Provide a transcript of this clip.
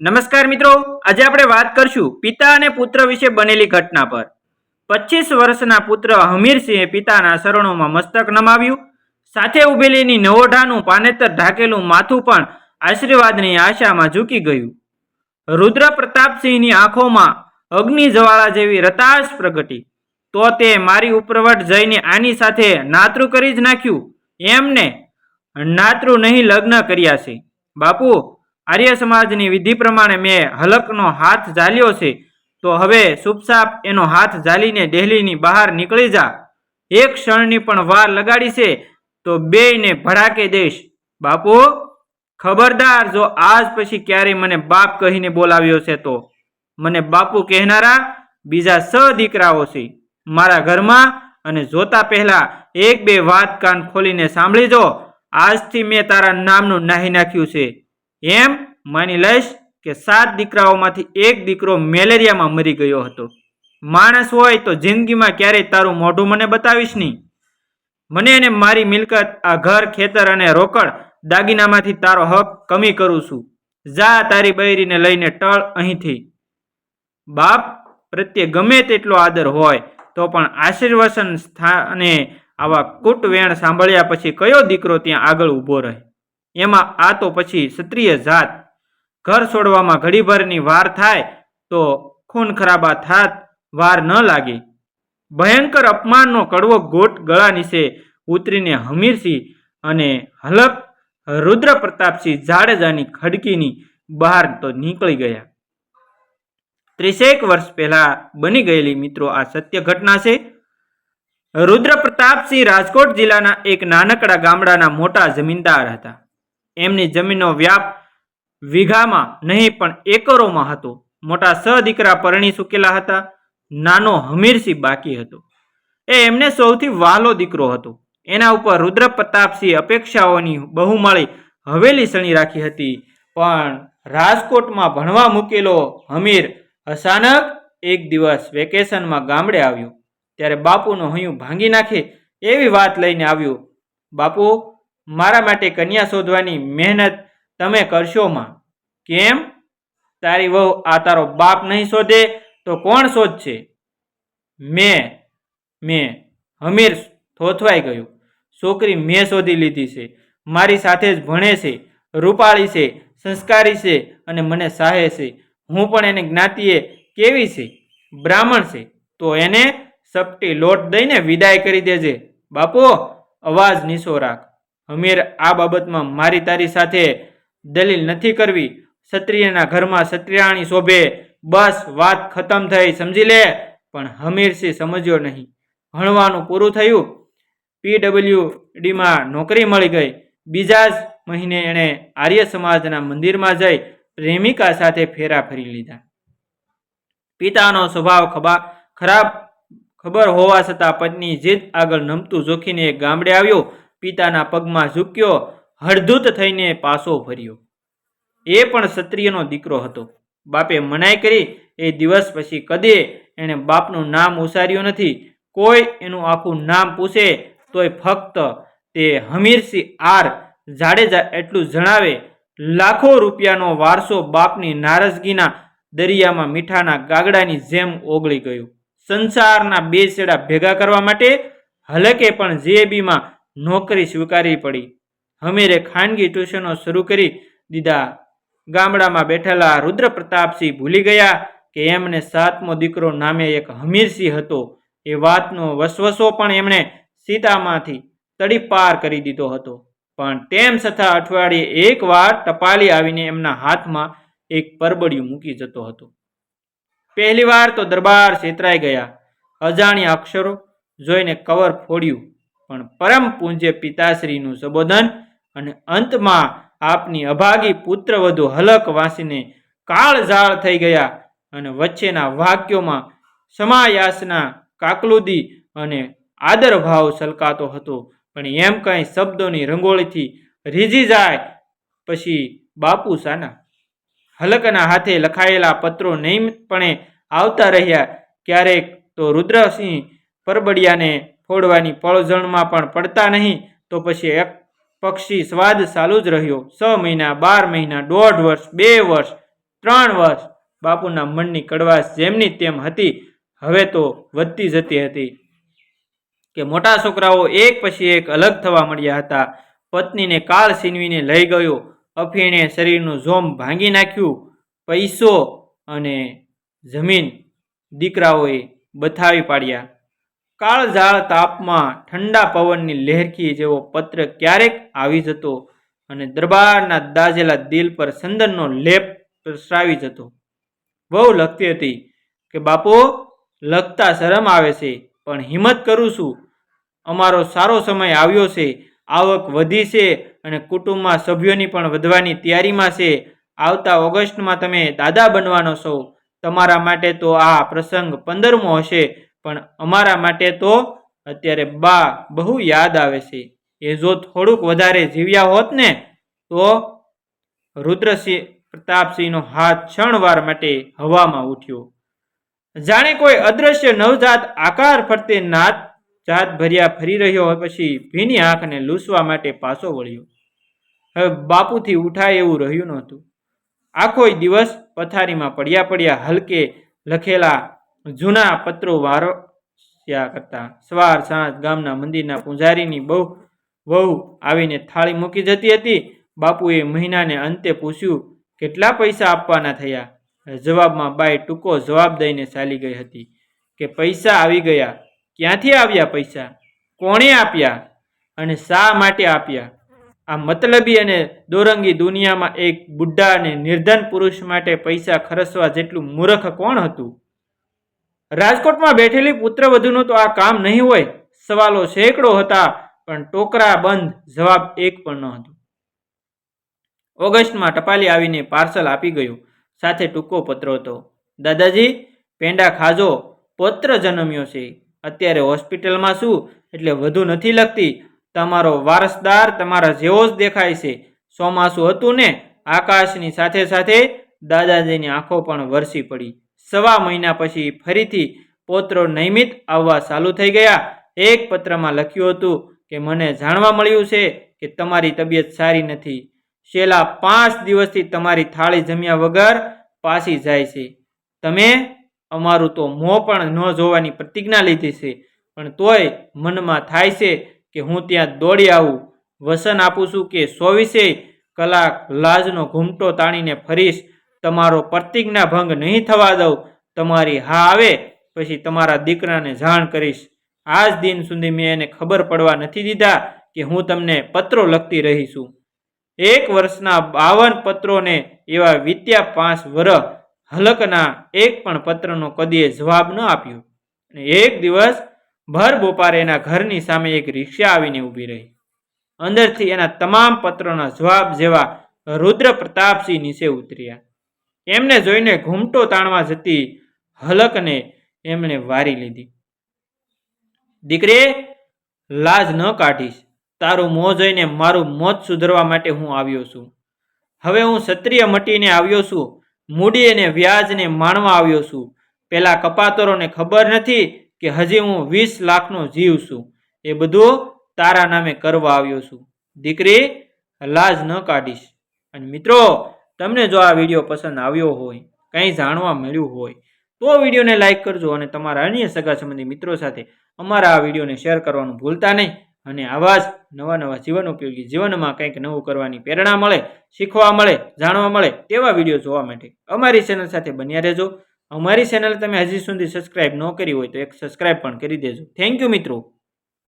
નમસ્કાર મિત્રો. આજે આપણે વાત કરશું પિતા અને પુત્ર વિશે બનેલી ઘટના પર. પચીસ વર્ષના પુત્ર હમીરસિંહે પિતાના શરણોમાં મસ્તક નમાવ્યું. સાથે ઉભેલીની નવોઢાનું પાનેતર ઢાકેલું માથું પણ આશીર્વાદની આશામાં ઝૂકી ગયું. રુદ્ર પ્રતાપસિંહની આંખોમાં અગ્નિ જ્વાળા જેવી રતાશ પ્રગટી. તો તે મારી ઉપરવટ જઈને આની સાથે નાતરું કરી જ નાખ્યું. એમને નાતરું નહીં લગ્ન કર્યા છે. બાપુ આર્ય સમાજની વિધિ પ્રમાણે મેં હલકનો હાથ ઝાલ્યો છે, તો હવે સુપસાપ એનો હાથ ઝાલીને ડેહલીની બહાર નીકળી જા. એક ક્ષણની પણ વાર લગાડી છે, તો બેયને ભડાકે દઈશ. બાપુ, ખબરદાર, જો આજ પછી ક્યારેય મને બાપ કહીને બોલાવ્યો છે તો? મને બાપુ કહેનારા બીજા સ દીકરાઓ છે. મારા ઘરમાં અને જોતા પહેલા એક બે વાત કાન ખોલીને સાંભળી જો આજથી મેં તારા નામનું નાહી નાખ્યું છે. એમ માની લઈશ કે સાત દીકરાઓમાંથી એક દીકરો મેલેરિયામાં મરી ગયો હતો. માણસ હોય તો જિંદગીમાં ક્યારેય તારું મોઢું મને બતાવીશ નહીં. મને અને મારી મિલકત, આ ઘર, ખેતર અને રોકડ દાગીનામાંથી તારો હક કમી કરું છું. જા તારી બૈરીને લઈને ટળ અહીંથી. બાપ પ્રત્યે ગમે તેટલો આદર હોય તો પણ આશીર્વસન સ્થાને આવા કૂટ વેણ સાંભળ્યા પછી કયો દીકરો ત્યાં આગળ ઊભો રહે? એમાં આ તો પછી ક્ષત્રિય જાત. ઘર છોડવામાં ઘડીભરની વાર થાય તો ખૂન ખરાબા થાત, વાર ન લાગે. ભયંકર અપમાનનો કડવો ગોટ ગળા નીચે ઉતરીને હમીરસિંહ અને હલક રુદ્ર પ્રતાપસિંહ જાડેજાની ખડકીની બહાર તો નીકળી ગયા. ત્રીસેક વર્ષ પહેલા બની ગયેલી મિત્રો આ સત્ય ઘટના છે. રુદ્ર પ્રતાપસિંહ રાજકોટ જિલ્લાના એક નાનકડા ગામડાના મોટા જમીનદાર હતા. એમની જમીનનો વ્યાપ વીઘામાં નહીં, પણ એકરોમાં હતો. મોટા સ દીકરા પરણી ચૂકેલા હતા. નાનો હમીરસિંહ બાકી હતો. એ એમને સૌથી વહાલો દીકરો હતો. એના ઉપર રુદ્ર પ્રતાપસિંહ અપેક્ષાઓની બહુમાળી હવેલી સણી રાખી હતી. પણ રાજકોટમાં ભણવા મૂકેલો હમીર અચાનક એક દિવસ વેકેશનમાં ગામડે આવ્યો. ત્યારે બાપુનું હૈયું ભાંગી નાખે એવી વાત લઈને આવ્યો. બાપુ મારા માટે કન્યા શોધવાની મહેનત તમે કરશો માં. કેમ? તારી વહુ આ તારો બાપ નહીં શોધે તો કોણ શોધશે? મેં મેં, હમીર થોથવાઈ ગયો. છોકરી મેં શોધી લીધી છે. મારી સાથે જ ભણે છે, રૂપાળી છે, સંસ્કારી છે અને મને સાહે છે. હું પણ એને જ્ઞાતિએ કેવી છે? બ્રાહ્મણ છે. તો એને સપટી લોટ દઈને વિદાય કરી દેજે. બાપુ, અવાજ નીસો રાખ. હમીર આ બાબતમાં મારી તારી સાથે દલીલ નથી કરવી. ક્ષત્રિયના ઘરમાં ક્ષત્રિયાણી શોભે બસ વાત ખતમ થઈ, સમજી લે? પણ હમીરસિંહ સમજ્યો નહીં. ભણવાનું પૂરું થયું. પીડબલ્યુ ડીમાં નોકરી મળી ગઈ. બીજા જ મહિને એણે આર્ય સમાજના મંદિરમાં જઈ પ્રેમિકા સાથે ફેરા ફરી લીધા. પિતાનો સ્વભાવ ખબા, ખરાબ ખબર હોવા છતાં પત્ની જીદ આગળ નમતું જોખીને ગામડે આવ્યો. પિતાના પગમાં ઝૂક્યો, હળધૂત થઈને પાછો ફર્યો એ પણ ક્ષત્રિયનો દીકરો હતો. બાપે મનાઈ કરી, એ દિવસ પછી કદે એણે બાપનું નામ ઉસાર્યું નથી. કોઈ એનું આખું નામ પૂછે, તોય ફક્ત તે હમીરસિંહ આર જાડેજા એટલું જણાવે, લાખો રૂપિયાનો વારસો બાપની નારાજગીના દરિયામાં મીઠાના ગાગડાની જેમ ઓગળી ગયું. સંસારના બે છેડા ભેગા કરવા માટે, હલકે પણ જેબીમાં નોકરી સ્વીકારવી પડી. હમીરે ખાનગી ટ્યુશનો શરૂ કરી દીધા. ગામડામાં બેઠેલા રુદ્ર પ્રતાપસિંહ ભૂલી ગયા કે એમને સાતમો દીકરો નામે એક હમીરસિંહ હતો. એ વાતનો વસવસો પણ એમણે સીતામાંથી તડીપાર કરી દીધો હતો. પણ તેમ છતાં અઠવાડિયે એકવાર ટપાલી આવીને એમના હાથમાં એક પરબડિયું મૂકી જતો હતો. પહેલી વાર તો દરબાર છેતરાઈ ગયા. અજાણ્યા અક્ષરો જોઈને કવર ફોડ્યું. પણ પરમ પૂજ્ય પિતાશ્રીનું સંબોધન અને અંતમાં આપની અભાગી પુત્રવધુ હલક વાંસીને કાળઝાળ થઈ ગયા અને વચ્ચેના વાક્યોમાં સમાયાસના કાકલુદી અને આદર સલકાતો હતો. પણ એમ કંઈ શબ્દોની રંગોળીથી રીઝી જાય પછી બાપુ સાના હલકના હાથે લખાયેલા પત્રો નિયમિતપણે આવતા રહ્યા. ક્યારેક તો રુદ્રસિંહ પરબડિયાને ફોડવાની પળઝણમાં પણ પડતા નહીં, તો પછી એક પક્ષી સ્વાદ ચાલુ જ રહ્યો. છ મહિના, બાર મહિના, દોઢ વર્ષ, બે વર્ષ, ત્રણ વર્ષ. બાપુના મનની કડવાશ જેમની તેમ હતી, હવે તો વધતી જતી હતી. કે મોટા છોકરાઓ એક પછી એક અલગ થવા મળ્યા હતા. પત્નીને કાળ છીનવીને લઈ ગયો. અફીણે શરીરનું જોમ ભાંગી નાખ્યું. પૈસો અને જમીન દીકરાઓએ બથાવી પાડ્યા. કાળઝાળ તાપમાં ઠંડા પવનની લહેરખી જેવો પત્ર ક્યારેક આવી જતો અને દરબારના દાઝેલા દિલ પર સંદનનો લેપ પ્રસરાવી જતો. બહુ લખતી હતી કે, બાપો, લખતા શરમ આવે છે, પણ હિંમત કરું છું. અમારો સારો સમય આવ્યો છે, આવક વધી છે અને કુટુંબમાં સભ્યોની પણ વધવાની તૈયારીમાં છે. આવતા ઓગસ્ટમાં તમે દાદા બનવાનો છો. તમારા માટે તો આ પ્રસંગ પંદરમો હશે. પણ અમારા માટે તો અત્યારે બા બહુ યાદ આવે છે. એ જો થોડુંક વધારે જીવ્યા હોત ને, તો રુદ્રસિંહ પ્રતાપસિંહનો હાથ ક્ષણવાર માટે હવામાં ઉઠ્યો. જાણે કોઈ અદ્રશ્ય નવજાત આકાર ફરતે નાત જાત ભર્યા ફરી રહ્યો હોય પછી ભીની આંખને લૂસવા માટે પાછો વળ્યો. હવે બાપુથી ઉઠાય એવું રહ્યું નહોતું. આખો દિવસ પથારીમાં પડ્યા પડ્યા હલકે લખેલા જૂના પત્રો વારસ્યા કરતા સવાર, સાંજ, ગામના મંદિરના પૂજારીની બહુ વહુ આવીને થાળી મૂકી જતી હતી. બાપુએ મહિનાને અંતે પૂછ્યું, કેટલા પૈસા આપવાના થયા? જવાબમાં બાઈ ટૂંકો જવાબ દઈને ચાલી ગઈ હતી કે, પૈસા આવી ગયા. ક્યાંથી આવ્યા પૈસા? કોણે આપ્યા? અને શા માટે આપ્યા? આ મતલબી અને દોરંગી દુનિયામાં એક બુઢ્ઢા અને નિર્ધન પુરુષ માટે પૈસા ખર્ચવા જેટલું મૂર્ખ કોણ હતું? રાજકોટમાં બેઠેલી પુત્રવધુનું તો આ કામ નહીં હોય, સવાલો સેંકડો હતા, પણ ટોકરા બંધ જવાબ એક પણ ન હતો. ઓગસ્ટમાં ટપાલી આવીને પાર્સલ આપી ગયું, સાથે ટૂંકો પત્ર હતો. દાદાજી, પેંડા ખાજો, પૌત્ર જન્મ્યો છે. અત્યારે હોસ્પિટલમાં છું, એટલે વધુ નથી લખતી તમારો વારસદાર તમારા જેવો જ દેખાય છે. ચોમાસું હતું ને, આકાશની સાથે સાથે દાદાજીની આંખો પણ વરસી પડી. સવા મહિના પછી ફરીથી પોત્રો નિયમિત આવવા ચાલુ થઈ ગયા. એક પત્રમાં લખ્યું હતું કે, મને જાણવા મળ્યું છે કે તમારી તબિયત સારી નથી. છેલ્લા પાંચ દિવસથી તમારી થાળી જમ્યા વગર પાસી જાય છે. તમે અમારું તો મોં પણ ન જોવાની પ્રતિજ્ઞા લીધી છે, પણ તોય મનમાં થાય છે કે હું ત્યાં દોડી આવું. વસન આપું છું કે ચોવીસે કલાક લાજનો ઘૂમટો તાણીને ફરીશ તમારો પ્રતિજ્ઞા ભંગ નહીં થવા દઉં, તમારી હા આવે, પછી તમારા દીકરાને જાણ કરીશ. આજ દિન સુધી મેં એને ખબર પડવા નથી દીધા કે હું તમને પત્રો લખતી રહી છું. એક વર્ષના બાવન પત્રોને એવા વીત્યા પાંચ વર્ષ હલકના એક પણ પત્રનો કદીએ જવાબ ન આપ્યો. અને એક દિવસ ભર બપોરે એના ઘરની સામે એક રિક્ષા આવીને ઊભી રહી. અંદરથી એના તમામ પત્રોના જવાબ જેવા રુદ્ર પ્રતાપસિંહ નીચે ઉતર્યા. એમને જોઈને ઘૂમટો તાણવા જતી હલકને એમણે વારી લીધી. દીકરી, લાજ ન કાઢીશ. તારું મોં જોઈને મારું મોત સુધરવા માટે હું આવ્યો છું. હવે હું ક્ષત્રિય મટીને આવ્યો છું. મૂડી અને વ્યાજને માણવા આવ્યો છું. પેલા કપાતરોને ખબર નથી કે હજી હું વીસ લાખનો જીવ છું. એ બધું તારા નામે કરવા આવ્યો છું. દીકરી, લાજ ન કાઢીશ. અને મિત્રો તમને જો આ વીડિયો પસંદ આવ્યો હોય, કંઈ જાણવા મળ્યું હોય, તો વિડીયોને લાઇક કરજો અને તમારા અન્ય સગા સંબંધી મિત્રો સાથે અમારા આ વિડીયોને શેર કરવાનું ભૂલતા નહીં. અને આવા જ નવા નવા જીવન ઉપયોગી જીવનમાં કંઈક નવું કરવાની પ્રેરણા મળે, શીખવા મળે, જાણવા મળે તેવા વીડિયો જોવા માટે અમારી ચેનલ સાથે બન્યા રહેજો. અમારી ચેનલ તમે હજી સુધી સબસ્ક્રાઇબ ન કરી હોય તો એક સબસ્ક્રાઇબ પણ કરી દેજો. થેન્ક યુ મિત્રો.